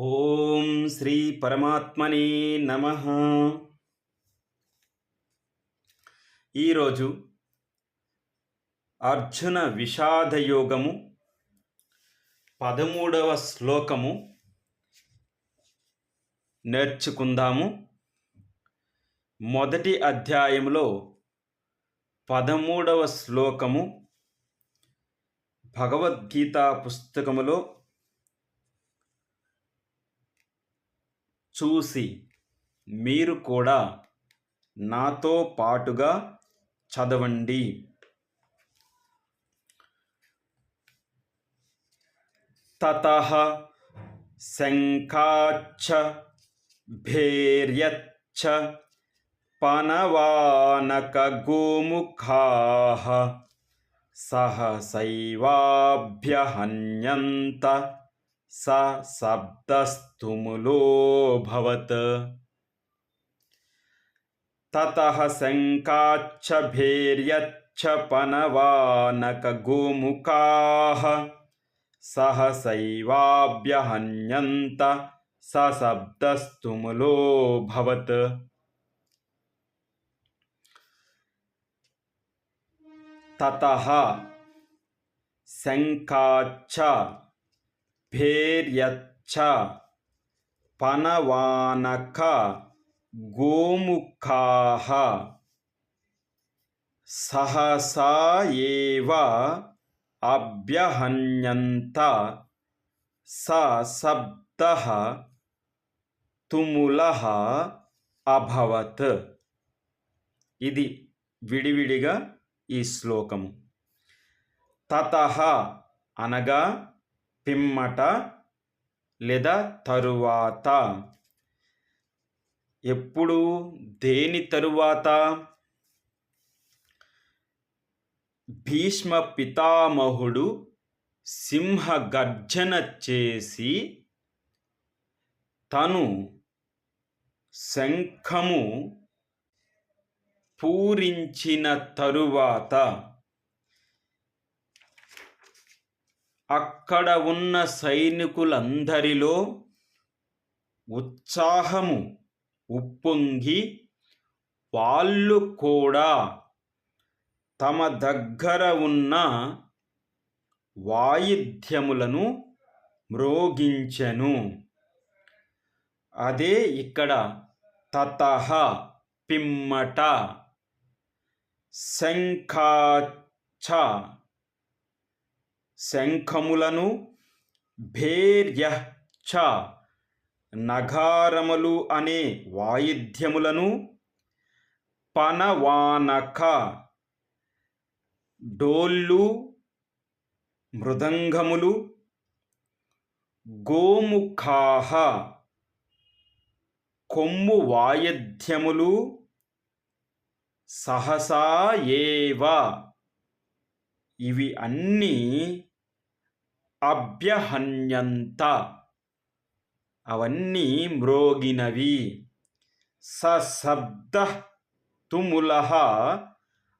ఓం శ్రీ పరమాత్మనే నమ. ఈరోజు అర్జున విషాదయోగము పదమూడవ శ్లోకము నేర్చుకుందాము. మొదటి అధ్యాయంలో పదమూడవ శ్లోకము భగవద్గీత పుస్తకములో చూసి మీరు కూడా నాతో పాటుగా చదవండి. తత శంఖాచ్చ భేర్యచ్చ పనవానక గోముఖా सा शब्दस्तुमुलोऽभवत् ततः शङ्काच्छभेर्यच्छपनवानकगोमुखाः शङ्काच्च स शब्दस्तुमुलोऽभवत् ततः शङ्काच्छ భేర్యచ్చ పనవానక గోముఖాః సహసా ఏవ అభ్యహన్యంత స శబ్దః తుములః అభవత్. ఇది విడివిడిగా ఈ శ్లోకము. తత అనగా పిమ్మట లేదా తరువాత? ఎప్పుడు? దేని తరువాత? భీష్మ పితామహుడు సింహ గర్జన చేసి తను శంఖము పూరించిన తరువాత అక్కడ ఉన్న సైనికులందరిలో ఉత్సాహము ఉప్పొంగి వాళ్ళు కూడా తమ దగ్గర ఉన్న వాయిద్యములను మ్రోగించెను. అదే ఇక్కడ తతహ పిమ్మట శంఖాచ శంఖములను భేర్య చ నగారములు అనే వాయిద్యములను పనవానక డోళ్ళు మృదంగములు గోముఖాహ కొమ్ము వాయిద్యములు సహసా ఏవ. ఇవి అన్నీ అభ్యహన్యంత. అవన్నీ మ్రోగినవి. సశబ్ద తుముల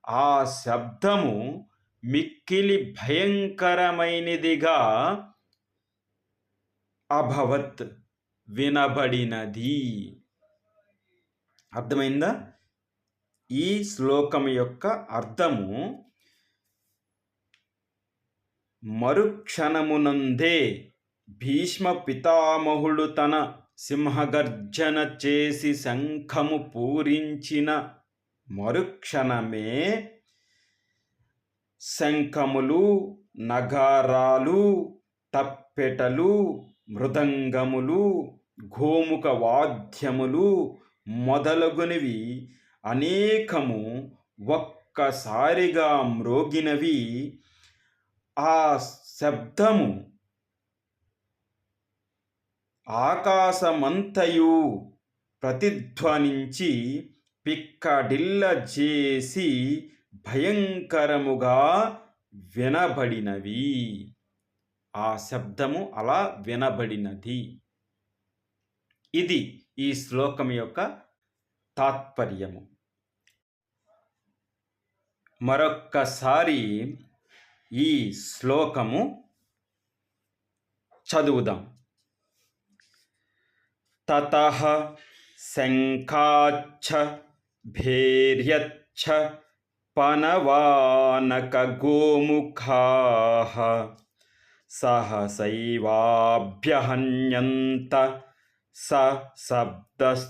ఆ శబ్దము మిక్కిలి భయంకరమైనదిగా అభవత్ వినబడినది. అర్థమైందా? ఈ శ్లోకం యొక్క అర్థము మరుక్షణమునందే భీష్మ పితామహుడు తన సింహగర్జన చేసి శంఖము పూరించిన మరుక్షణమే శంఖములు నగారాలు తప్పెటలు మృదంగములు గోముఖ వాద్యములు మొదలగునవి. అనేకము ఒక్కసారిగా మ్రోగినవి. ఆ శబ్దము ఆకాశమంతయు ప్రతిధ్వనించి పిక్కడిల్ల చేసి భయంకరముగా వినబడినవి. ఆ శబ్దము అలా వినబడినది. ఇది ఈ శ్లోకం యొక్క తాత్పర్యము. మరొక్కసారి ఈ శ్లోకము చదువుదాం. తత శంఖాచ్ఛ భేర్యచ్ఛ పనవానకగోముఖా సహసైవాభ్యహన్యంత స శబ్దస్తుములోభవత్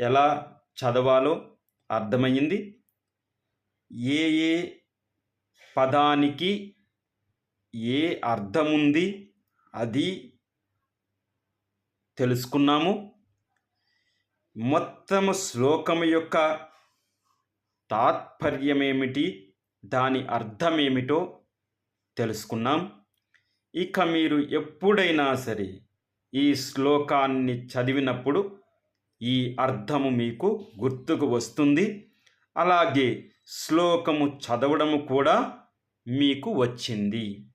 ఎలా? చదవాలో అర్థమయ్యింది. ఏ ఏ పదానికి ఏ అర్థముంది అది తెలుసుకున్నాము. మొత్తము శ్లోకం యొక్క తాత్పర్యమేమిటి దాని అర్థమేమిటో తెలుసుకున్నాం. ఇక మీరు ఎప్పుడైనా సరే ఈ శ్లోకాన్ని చదివినప్పుడు ఈ అర్థము మీకు గుర్తుకు వస్తుంది. అలాగే శ్లోకము చదవడము కూడా మీకు వచ్చింది.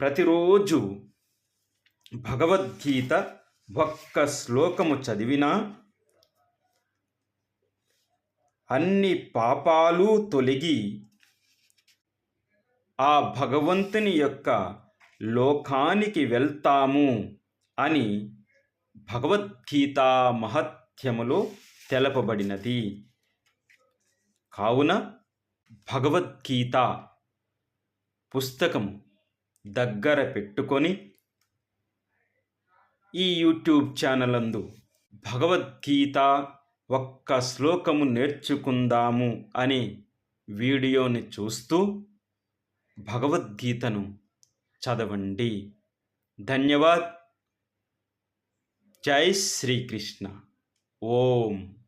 ప్రతిరోజు భగవద్గీత ఒక్క శ్లోకము చదివినా అన్ని పాపాలు తొలగి ఆ భగవంతుని యొక్క లోకానికి వెళ్తాము అని భగవద్గీత మహత్యములో తెలపబడినది. కావున భగవద్గీత పుస్తకం దగ్గర పెట్టుకొని ఈ యూట్యూబ్ ఛానల్ అందు భగవద్గీత ఒక్క శ్లోకము నేర్చుకుందాము అనే వీడియోని చూస్తూ భగవద్గీతను చదవండి. ధన్యవాద్. जय श्री कृष्ण। ओम।